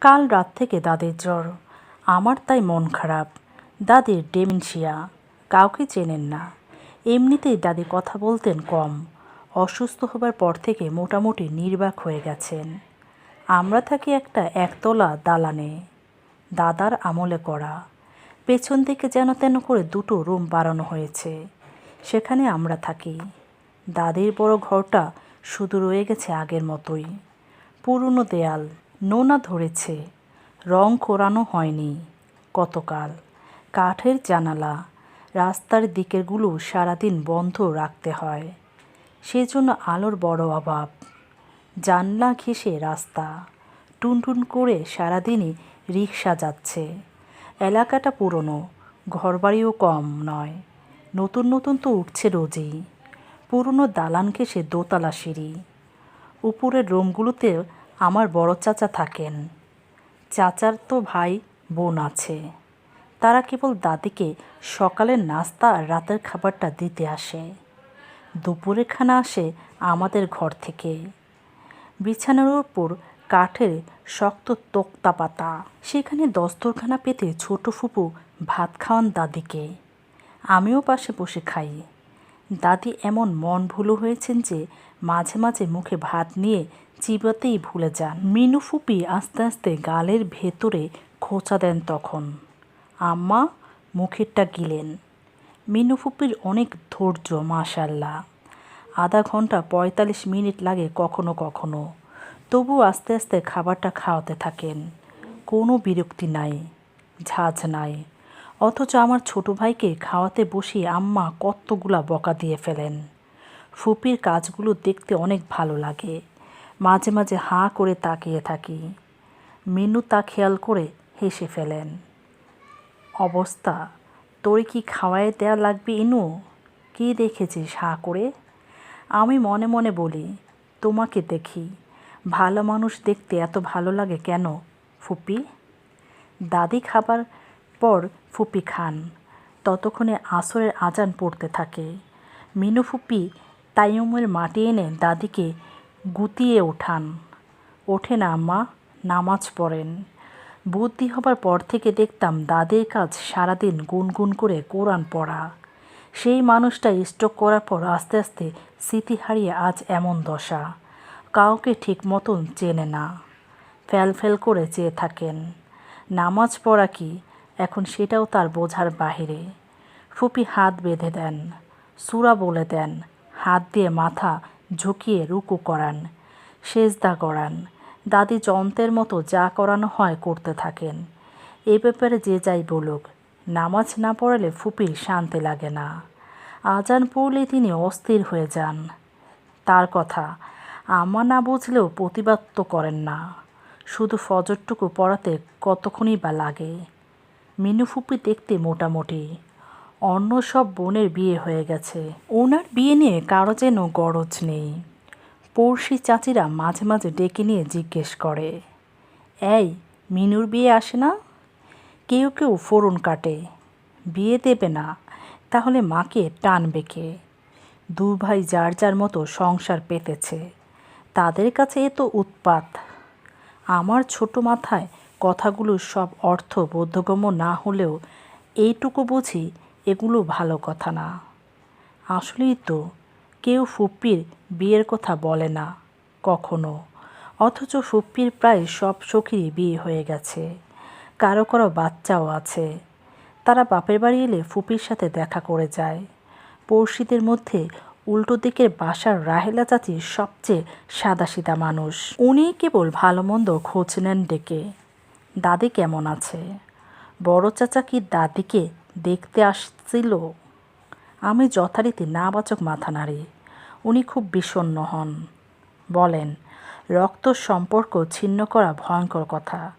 কাল রাত থেকে দাদির জ্বর। আমার তাই মন খারাপ। দাদির ডেমেনশিয়া। কাউকে চেনেন না। এমনিতেই দাদি কথা বলতেন কম। অসুস্থ হবার পর থেকে মোটামুটি নির্বাক হয়ে গেছেন। আমরা থাকি একটা একতলা দালানে। দাদার আমলে করা। পেছন দিকে যেন তেন করে দুটো রুম বাড়ানো হয়েছে। সেখানে আমরা থাকি। দাদির বড় ঘরটা শুধু রয়ে গেছে আগের মতোই। পুরনো দেয়াল। নোনা ধরেছে। রং করানো হয়নি। কতকাল কাঠের জানালা, রাস্তার দিকেরগুলো সারাদিন বন্ধ রাখতে হয়। সেজন্য আলোর বড় অভাব। জানলা ঘেঁষে রাস্তা, টুনটুন করে সারাদিনই রিক্সা যাচ্ছে। এলাকাটা পুরনো, ঘরবাড়িও কম নয়। নতুন নতুন তো উঠছে রোজই। পুরনো দালান ঘেঁষে দোতলা সিঁড়ি। উপরের রুমগুলোতে আমার বড় চাচা থাকেন। চাচার তো ভাই, বোন আছে। তারা কেবল দাদিকে সকালের নাস্তা আর রাতের খাবারটা দিতে আসে। দুপুরের খানা আসে আমাদের ঘর থেকে। বিছানার উপর কাঠের শক্ত তোক্তা পাতা। সেখানে দস্তরখানা পেতে ছোট ফুপু ভাত খাওয়ান দাদিকে। আমিও পাশে বসে খাই। দাদি এমন মন ভুলো হয়েছেন যে মাঝে মাঝে মুখে ভাত নিয়ে চিবাতেই ভুলে যান। মিনু ফুপি আস্তে আস্তে গালের ভেতরে খোঁচা দেন তখন। আম্মা, মুখেরটা গিলেন। মিনু ফুপির অনেক ধৈর্য, মাশাল্লাহ। আধা ঘণ্টা পঁয়তাল্লিশ মিনিট লাগে কখনো কখনো। তবু আস্তে আস্তে খাবারটা খাওয়াতে থাকেন। কোনো বিরক্তি নাই, ঝাঁঝ নাই। অথচ আমার ছোট ভাইকে খাওয়াতে বসিয়ে আম্মা কতগুলা বকা দিয়ে ফেলেন। ফুপির কাজগুলো দেখতে অনেক ভালো লাগে। মাঝে মাঝে হাঁ করে তাকিয়ে থাকি। মিনু তা খেয়াল করে হেসে ফেলেন। অবস্থা, তোর কি খাওয়ায় দেয়া লাগবে ইনু? কি দেখেছিস হাঁ করে? আমি মনে মনে বলি, তোমাকে দেখি। ভালো মানুষ দেখতে এত ভালো লাগে কেন ফুপি? দাদি খাবার পর ফুপি খান। ততক্ষণে আসরের আজান পড়তে থাকে। মিনু ফুপি তাইয়ুমের মাটি এনে দাদিকে গুতিয়ে ওঠান। ওঠে না আম্মা নামাজ পড়েন। বুদ্ধি হবার পর থেকে দেখতাম দাদির কাজ সারাদিন গুনগুন করে কোরআন পড়া। সেই মানুষটা স্ট্রোক করার পর আস্তে আস্তে স্মৃতি হারিয়ে আজ এমন দশা। কাউকে ঠিক মতন চেনে না। ফ্যাল ফ্যাল করে চেয়ে থাকেন। নামাজ পড়া কি? এখন সেটাও তার বোঝার বাহিরে। ফুপি হাত বেঁধে দেন, সুরা বলে দেন, হাত দিয়ে মাথা ঝুঁকিয়ে রুকু করান, সেজদা করান, দাদি যন্ত্রের মতো যা করানো হয় করতে থাকেন। এ ব্যাপারে যে যাই বলুক, নামাজ না পড়ালে ফুপির শান্তি লাগে না। আজান পড়লে তিনি অস্থির হয়ে যান। তার কথা আমা না বুঝলেও প্রতিবাদ তো করেন না। শুধু ফজরটুকু পড়াতে কতক্ষণই বা লাগে। মিনু ফুপি দেখতে মোটামুটি। অন্য সব বোনের বিয়ে হয়ে গেছে। ওনার বিয়ে নিয়ে কারও যেন গরজ নেই। পড়শি চাচিরা মাঝে মাঝে ডেকে নিয়ে জিজ্ঞেস করে, এই, মিনুর বিয়ে আসে না? কেউ কেউ ফোড়ন কাটে। বিয়ে দেবে না, তাহলে মাকে টানবে কে? দু ভাই যার যার মতো সংসার পেতেছে। তাদের কাছে এ তো উৎপাত। আমার ছোট মাথায় কথাগুলো সব অর্থ বোধগম্য না হলেও এইটুকু বুঝি এগুলো ভালো কথা না। আসলেই তো কেউ ফুপ্পির বিয়ের কথা বলে না, কখনো। অথচ ফুপ্পির প্রায় সব সখীরই বিয়ে হয়ে গেছে। কারও কারও বাচ্চাও আছে। তারা বাপের বাড়ি এলে ফুপির সাথে দেখা করে যায়। পড়শিদের মধ্যে উল্টো দিকের বাসার রাহেলা চাচি সবচেয়ে সাদাসিধা মানুষ। উনি কেবল ভালো মন্দ খোঁজ নেন ডেকে। দাদি কেমন আছে? বড় চাচা কি দাদিকে দেখতে আসছিল? আমি যথারীতি নাবাচক মাথা নাড়ি। উনি খুব বিষণ্ণ হন। বলেন, রক্ত সম্পর্ক ছিন্ন করা ভয়ঙ্কর কথা।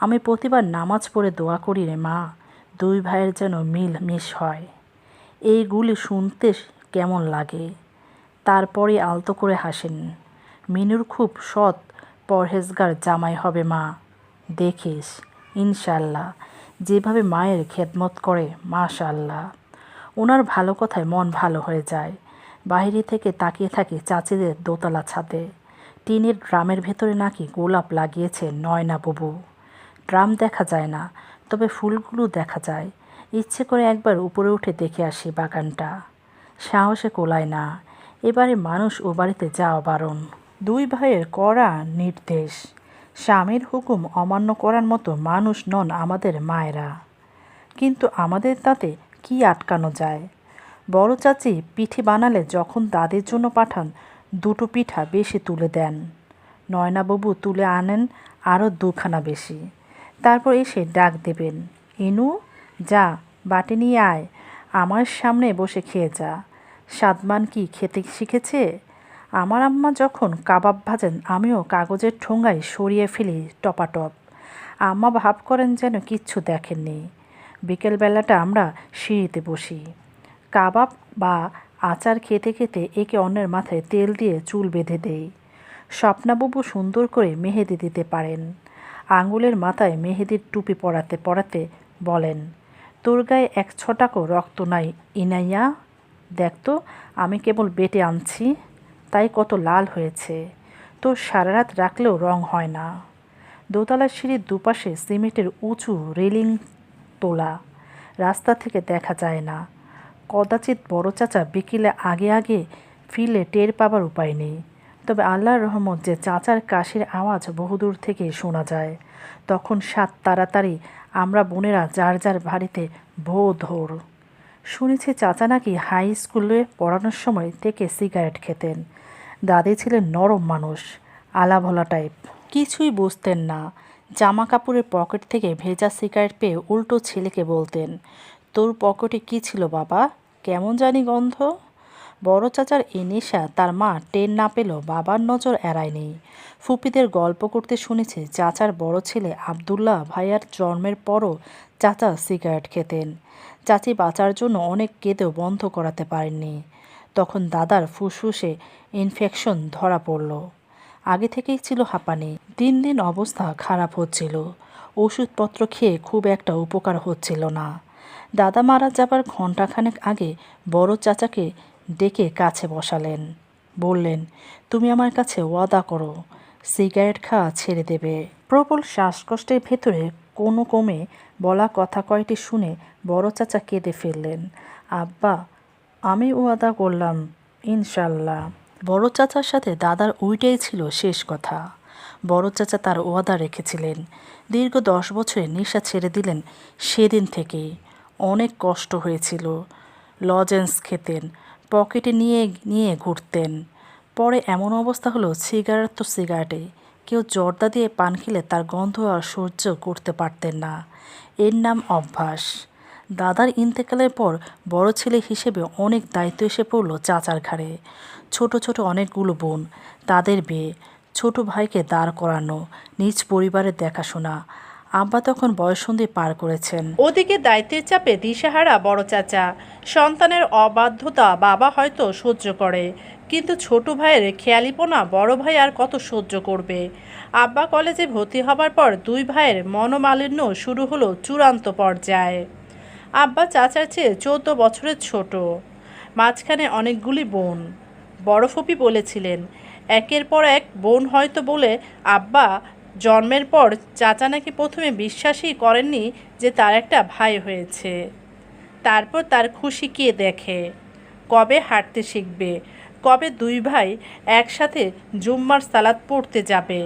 আমি প্রতিবার নামাজ পড়ে দোয়া করি রে মা, দুই ভাইয়ের যেন মিল মিশ হয়। এইগুলি শুনতে কেমন লাগে? তারপরে আলতো করে হাসেন, মিনুর খুব সৎ পরহেজগার জামাই হবে মা। দেখিস ইনশাল্লাহ যেভাবে মায়ের খেদমত করে মাশাল্লাহ ওনার ভালো কথায় মন ভালো হয়ে যায়। বাইরে থেকে তাকিয়ে থাকে চাচিদের দোতলা ছাদে। টিনের ড্রামের ভেতরে নাকি গোলাপ লাগিয়েছে নয়না বুবু। ড্রাম দেখা যায় না, তবে ফুলগুলো দেখা যায়। ইচ্ছে করে একবার উপরে উঠে দেখে আসি বাগানটা। সাহসে কোলায় না, এবারে মানুষ ও বাড়িতে যাওয়া বারণ। দুই ভাইয়ের কড়া নির্দেশ। স্বামীর হুকুম অমান্য করার মতো মানুষ নন আমাদের মায়েরা। কিন্তু আমাদের তাতে কি আটকানো যায়? বড় চাচি পিঠে বানালে যখন দাদির জন্য পাঠান, দুটো পিঠা বেশি তুলে দেন। নয়নাবাবু তুলে আনেন আরও দুখানা বেশি। তারপর এসে ডাক দেবেন, ইনু, যা, বাটি নিয়ে আয়, আমার সামনে বসে খেয়ে যা। সাদমান কি খেতে শিখেছে? আমার আম্মা যখন কাবাব ভাজেন, আমিও কাগজের ঠোঙ্গায় সরিয়ে ফেলি টপাটপ। আম্মা ভাব করেন যেন কিচ্ছু দেখেননি। বিকেলবেলাটা আমরা সিঁড়িতে বসি। কাবাব বা আচার খেতে খেতে একে অন্যের মাথায় তেল দিয়ে চুল বেঁধে দেই। স্বপ্নাবাবু সুন্দর করে মেহেদি দিতে পারেন। আঙুলের মাথায় মেহেদির টুপি পরাতে পরাতে বলেন, তোর গায়ে এক ছটাকও রক্ত নাই ইনাইয়া। দেখ তো, আমি কেবল বেটে আনছি। তাই কত লাল হয়েছে। তো সারা রাত রাখলেও রং হয় না। দোতলার সিঁড়ির দুপাশে সিমেন্টের উঁচু রেলিং তোলা। রাস্তা থেকে দেখা যায় না। কদাচিৎ বড় চাচা বিকেলে আগে আগে ফিরলে টের পাবার উপায় নেই। তবে আল্লাহর রহমত যে চাচার কাশির আওয়াজ বহুদূর থেকে শোনা যায়। তখন সাত তাড়াতাড়ি আমরা বোনেরা যার যার বাড়িতে ভো ধর। শুনেছি চাচা নাকি হাই স্কুলে পড়ানোর সময় থেকে সিগারেট খেতেন। দাদি ছিলেন নরম মানুষ, আলাভোলা টাইপ কিছুই বুঝতেন না। জামা কাপড়ের পকেট থেকে ভেজা সিগারেট পেয়ে উল্টো ছেলেকে বলতেন, তোর পকেটে কি ছিল বাবা? কেমন জানি গন্ধ? বড় চাচার এ নেশা তার মা টের না পেলেও বাবার নজর এড়ায়নি। ফুপিদের গল্প করতে শুনেছে চাচার বড় ছেলে আবদুল্লাহ ভাইয়ার জন্মের পরও চাচা সিগারেট খেতেন। চাচি বাঁচার জন্য অনেক কেঁদেও বন্ধ করাতে পারেননি। তখন দাদার ফুসফুসে ইনফেকশন ধরা পড়ল। আগে থেকেই ছিল হাঁপানি। দিন দিন অবস্থা খারাপ হচ্ছিল। ওষুধপত্র খেয়ে খুব একটা উপকার হচ্ছিল না। দাদা মারা যাবার ঘণ্টাখানেক আগে বড় চাচাকে ডেকে কাছে বসালেন। বললেন, তুমি আমার কাছে ওয়াদা করো, সিগারেট খাওয়া ছেড়ে দেবে। প্রবল শ্বাসকষ্টের ভেতরে কোনো কমে বলা কথা কয়টি শুনে বড় চাচা কেঁদে ফেললেন। আব্বা আমি ওয়াদা করলাম ইনশাল্লাহ বড় চাচার সাথে দাদার ওইটাই ছিল শেষ কথা। বড় চাচা তার ওয়াদা রেখেছিলেন। দীর্ঘ দশ বছরে নেশা ছেড়ে দিলেন সেদিন থেকে অনেক কষ্ট হয়েছিল। লজেন্স খেতেন, পকেটে নিয়ে নিয়ে ঘুরতেন। পরে এমন অবস্থা হলো, সিগারেট তো সিগারেটে। কেউ জর্দা দিয়ে পান খেলে তার গন্ধ আর সহ্য করতে পারতেন না। এর নাম অভ্যাস। দাদার ইন্তেকালের পর বড় ছেলে হিসেবে অনেক দায়িত্ব এসে পড়ল চাচার ঘাড়ে। ছোট ছোট অনেকগুলো বোন, তাদের বিয়ে, ছোট ভাইকে দাঁড় করানো, নিজ পরিবারের দেখাশোনা। আব্বা তখন বয়সন্ধি পার করেছেন। ওদিকে দায়িত্বের চাপে দিশেহারা বড় চাচা। সন্তানের অবাধ্যতা বাবা হয়তো সহ্য করে, কিন্তু ছোট ভাইয়ের খেয়ালিপনা বড় ভাই আর কত সহ্য করবে? আব্বা কলেজে ভর্তি হবার পর দুই ভাইয়ের মনোমালিন্য শুরু হলো চূড়ান্ত পর্যায়ে। আব্বা চাচার চেয়ে চৌদ্দ বছরের ছোট। মাঝখানে অনেকগুলি বোন। বড় ফুপি বলেছিলেন, একের পর এক বোন হয়তো বলে আব্বা, জন্মের পর চাচা নাকি প্রথমে বিশ্বাসই করেননি যে তার একটা ভাই হয়েছে। তারপর তার খুশি কে দেখে? কবে হাঁটতে শিখবে? কবে দুই ভাই একসাথে জুম্মার সালাদ পড়তে যাবে?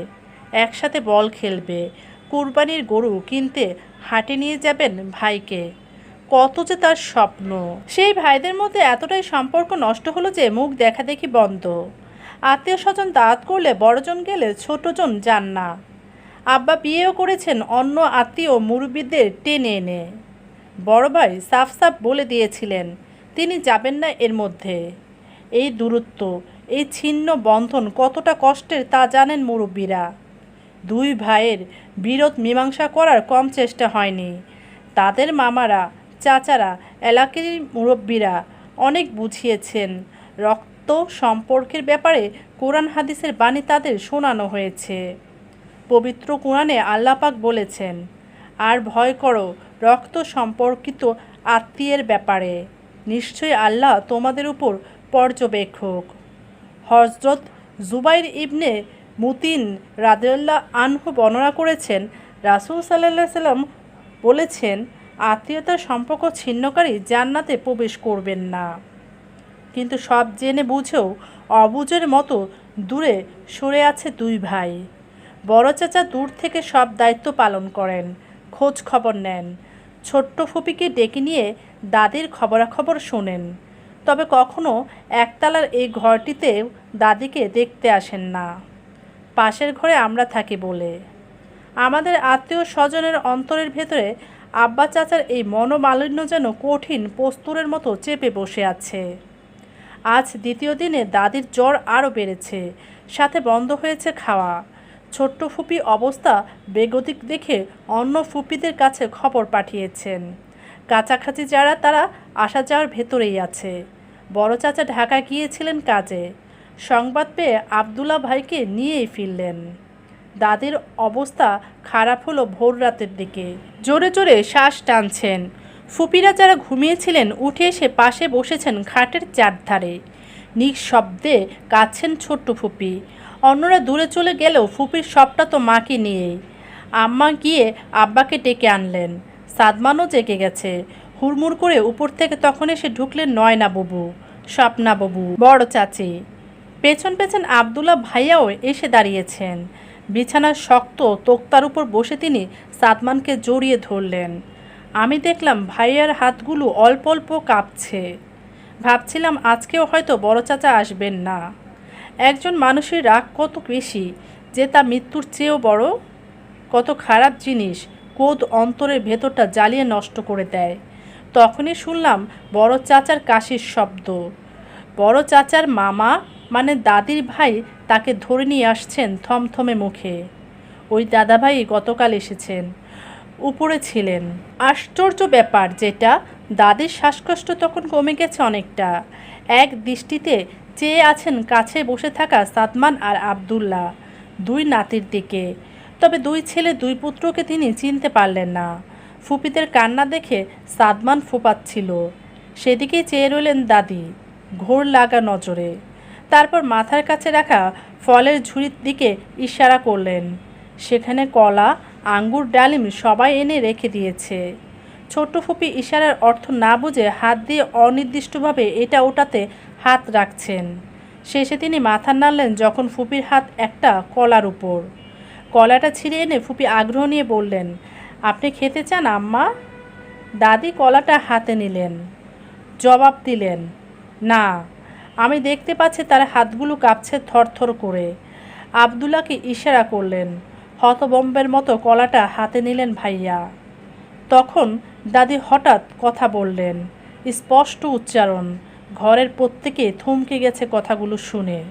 একসাথে বল খেলবে? কুরবানির গরু কিনতে হাটে নিয়ে যাবেন ভাইকে? কত যে তার স্বপ্ন। সেই ভাইদের মধ্যে এতটাই সম্পর্ক নষ্ট হলো যে মুখ দেখা দেখি বন্ধ। আত্মীয় স্বজন দাঁত করলে বড়জন গেলে ছোটজন যান না। আব্বা বিয়েও করেছেন অন্য আত্মীয় মুরব্বীদের টেনে এনে। বড় ভাই সাফ সাফ বলে দিয়েছিলেন, তিনি যাবেন না এর মধ্যে। এই দূরত্ব, এই ছিন্ন বন্ধন কতটা কষ্টের তা জানেন মুরব্বীরা। দুই ভাইয়ের বিরোধ মীমাংসা করার কম চেষ্টা হয়নি। তাদের মামারা চাচারা এলাকার মুরব্বীরা অনেক বুঝিয়েছেন। রক্ত সম্পর্কের ব্যাপারে কোরআন হাদিসের বাণী তাদের শোনানো হয়েছে। পবিত্র কোরআনে আল্লাপাক বলেছেন, আর ভয় করো, রক্ত সম্পর্কিত আত্মীয়ের ব্যাপারে। নিশ্চয়ই আল্লাহ তোমাদের উপর পর্যবেক্ষক। হজরত জুবাইর ইবনে মুতিন রাদেউল্লাহ আনহু বর্ণনা করেছেন, রাসুল সাল্লাহ সাল্লাম বলেছেন আত্মীয়তার সম্পর্ক ছিন্নকারী জান্নাতে প্রবেশ করবেন না। কিন্তু সব জেনে বুঝেও অবুজের মতো দূরে সরে আছে দুই ভাই। বড় চাচা দূর থেকে সব দায়িত্ব পালন করেন, খোঁজ খবর নেন। ছোট্ট ফুপিকে ডেকে নিয়ে দাদির খবরাখবর শোনেন। তবে কখনো একতলার এই ঘরটিতে দাদিকে দেখতে আসেন না। পাশের ঘরে আমরা থাকি বলে। আমাদের আত্মীয় স্বজনের অন্তরের ভেতরে আব্বা চাচার এই মনোমালিন্য যেন কঠিন প্রস্তুরের মতো চেপে বসে আছে। আজ দ্বিতীয় দিনে দাদির জ্বর আরও বেড়েছে, সাথে বন্ধ হয়েছে খাওয়া। ছোট্ট ফুপি অবস্থা বেগতিক দেখে অন্য ফুপিদের কাছে খবর পাঠিয়েছেন। কাছাকাছি যারা তারা আসা যাওয়ার ভেতরেই আছে। বড় চাচা ঢাকা গিয়েছিলেন কাজে। সংবাদ পেয়ে আবদুল্লা ভাইকে নিয়েই ফিরলেন। দাদির অবস্থা খারাপ হলো ভোর রাতের দিকে। জোরে জোরে শ্বাস টানছেন। ফুপিরা যারা ঘুমিয়েছিলেন, উঠে এসে পাশে বসেছেন খাটের চারধারে। নিঃশব্দে কাঁদছেন ছোট্ট ফুপি। অন্যরা দূরে চলে গেলেও ফুপির সবটা তো মাকে নিয়েই আম্মা গিয়ে আব্বাকে ডেকে আনলেন। সাদমানও জেগে গেছে। হুড়মুড় করে উপর থেকে তখন এসে ঢুকলেন নয়না বাবু, স্বপ্না বাবু, বড় চাচি। পেছন পেছন আবদুল্লা ভাইয়াও এসে দাঁড়িয়েছেন। বিছানার শক্ত তোক্তার উপর বসে তিনি সাদমানকে জড়িয়ে ধরলেন। আমি দেখলাম ভাইয়ার হাতগুলো অল্প অল্প কাঁপছে। ভাবছিলাম আজকেও হয়তো বড় চাচা আসবেন না। একজন মানুষের রাগ কত বেশি যে তা মৃত্যুর চেয়েও বড়? কত খারাপ জিনিস কোদ অন্তরের ভেতরটা জ্বালিয়ে নষ্ট করে দেয়। তখনই শুনলাম বড় চাচার কাশির শব্দ। বড় চাচার মামা মানে দাদির ভাই তাকে ধরে নিয়ে আসছেন থমথমে মুখে। ওই দাদাভাই গতকাল এসেছেন। উপরে ছিলেন। আশ্চর্য ব্যাপার যেটা, দাদির শ্বাসকষ্ট তখন কমে গেছে অনেকটা। এক দৃষ্টিতে চেয়ে আছেন কাছে বসে থাকা সাদমান আর আবদুল্লাহ, দুই নাতির দিকে। তবে দুই ছেলে দুই পুত্রকে তিনি চিনতে পারলেন না। ফুপিদের কান্না দেখে সাদমান ফোপাচ্ছিল সেদিকেই চেয়ে রইলেন দাদি, ঘোর লাগা নজরে। তারপর মাথার কাছে রাখা ফলের ঝুড়ির দিকে ইশারা করলেন। সেখানে কলা, আঙ্গুর, ডালিম সবাই এনে রেখে দিয়েছে। ছোট্ট ফুপি ইশারার অর্থ না বুঝে হাত দিয়ে অনির্দিষ্টভাবে এটা ওটাতে হাত রাখছেন। শেষে তিনি মাথা নাড়লেন যখন ফুপির হাত একটা কলার উপর। কলাটা ছিঁড়ে এনে ফুপি আগ্রহ নিয়ে বললেন, আপনি খেতে চান, আম্মা? দাদি কলাটা হাতে নিলেন। জবাব দিলেন, না। আমি দেখতে পাচ্ছি তার হাতগুলো কাঁপছে থরথর করে। আবদুল্লাকে ইশারা করলেন, হতবম্বের মতো কলাটা হাতে নিলেন ভাইয়া। তখন দাদি হঠাৎ কথা বললেন, স্পষ্ট উচ্চারণ, ঘরের প্রত্যেকে থমকে গেছে কথাগুলো শুনে।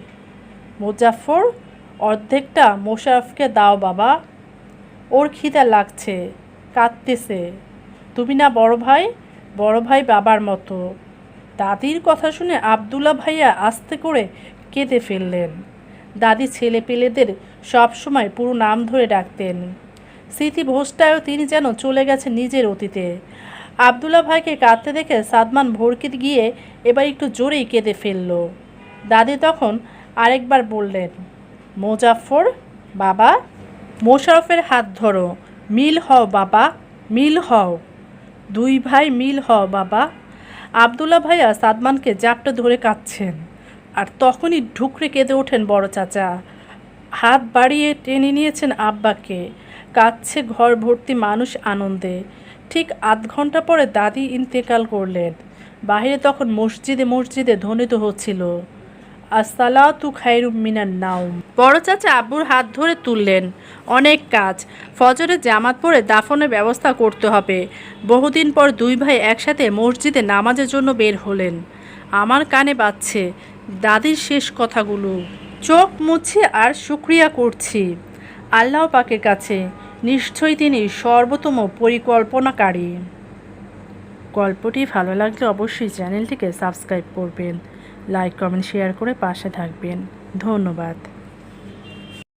মুজাফর অর্ধেকটা মোশারফকে দাও বাবা। ওর খিদা লাগছে, কাঁদতেছে। তুমি না বড় ভাই? বড় ভাই বাবার মতো। দাদির কথা শুনে আবদুল্লা ভাইয়া আস্তে করে কেঁদে ফেললেন। দাদি ছেলে পেলেদের সবসময় পুরো নাম ধরে ডাকতেন। স্মৃতি ভোজটায়ও তিনি যেন চলে গেছে নিজের অতীতে। আবদুল্লা ভাইকে কাঁদতে দেখে সাদমান ভরকে গিয়ে এবার একটু জোরেই কেঁদে ফেলল। দাদি তখন আরেকবার বললেন মোজাফর বাবা, মোশারফের হাত ধরো। মিল হও বাবা, মিল হও। দুই ভাই মিল হও বাবা। আবদুল্লা ভাইয়া সাদমানকে জাপটা ধরে কাঁদছেন। আর তখনই ঢুকরে কেঁদে ওঠেন বড় চাচা। হাত বাড়িয়ে টেনে নিয়েছেন আব্বাকে। কাঁদছে ঘর ভর্তি মানুষ আনন্দে। ঠিক আধ ঘণ্টা পরে দাদি ইন্তেকাল করলেন। বাহিরে তখন মসজিদে মসজিদে ধ্বনিত হচ্ছিল। আসসালাতু খাইরুম মিনান নাউম বড় চাচা আব্বুর হাত ধরে তুললেন, অনেক কাজ। ফজরে জামাত পরে দাফনের ব্যবস্থা করতে হবে। বহুদিন পর দুই ভাই একসাথে মসজিদে নামাজের জন্য বের হলেন। আমার কানে বাজছে, দাদির শেষ কথাগুলো। চোখ মুছে আর শুক্রিয়া করছি আল্লাহ পাকের কাছে। নিশ্চয়ই তিনি সর্বোত্তম পরিকল্পনাকারী। গল্পটি ভালো লাগলে অবশ্যই চ্যানেলটিকে সাবস্ক্রাইব করবেন। লাইক কমেন্ট শেয়ার করে পাশে থাকবেন। ধন্যবাদ।